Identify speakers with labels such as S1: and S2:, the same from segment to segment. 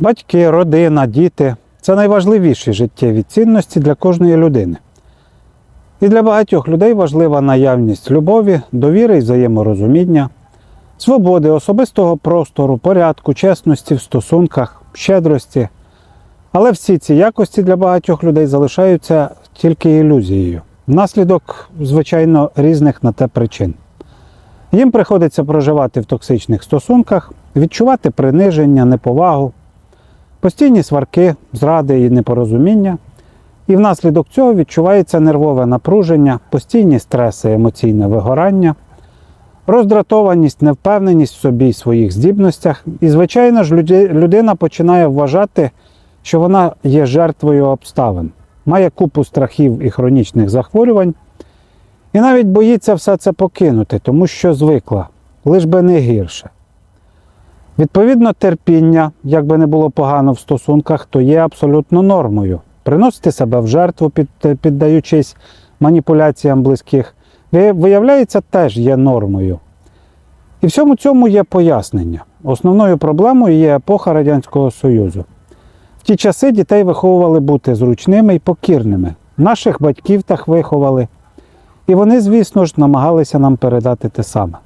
S1: Батьки, родина, діти це найважливіші життєві цінності для кожної людини. І для багатьох людей важлива наявність любові, довіри і взаєморозуміння, свободи, особистого простору, порядку, чесності в стосунках, щедрості. Але всі ці якості для багатьох людей залишаються тільки ілюзією, внаслідок, звичайно, різних на те причин. Їм приходиться проживати в токсичних стосунках, відчувати приниження, неповагу, постійні сварки, зради і непорозуміння. І внаслідок цього відчувається нервове напруження, постійні стреси, емоційне вигорання, роздратованість, невпевненість в собі і своїх здібностях. І, звичайно ж, людина починає вважати, що вона є жертвою обставин, має купу страхів і хронічних захворювань, і навіть боїться все це покинути, тому що звикла, лиш би не гірше. Відповідно, терпіння, як би не було погано в стосунках, то є абсолютно нормою. Приносити себе в жертву, піддаючись маніпуляціям близьких, виявляється, теж є нормою. І всьому цьому є пояснення. Основною проблемою є епоха Радянського Союзу. В ті часи дітей виховували бути зручними і покірними. Наших батьків так виховали. І вони, звісно ж, намагалися нам передати те саме.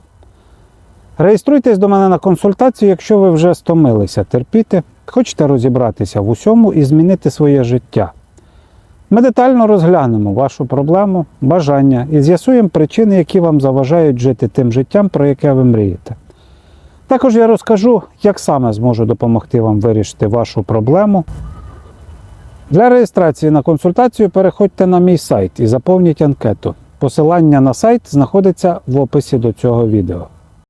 S1: Реєструйтесь до мене на консультацію, якщо ви вже стомилися терпіти, хочете розібратися в усьому і змінити своє життя. Ми детально розглянемо вашу проблему, бажання і з'ясуємо причини, які вам заважають жити тим життям, про яке ви мрієте. Також я розкажу, як саме зможу допомогти вам вирішити вашу проблему. Для реєстрації на консультацію переходьте на мій сайт і заповніть анкету. Посилання на сайт знаходиться в описі до цього відео.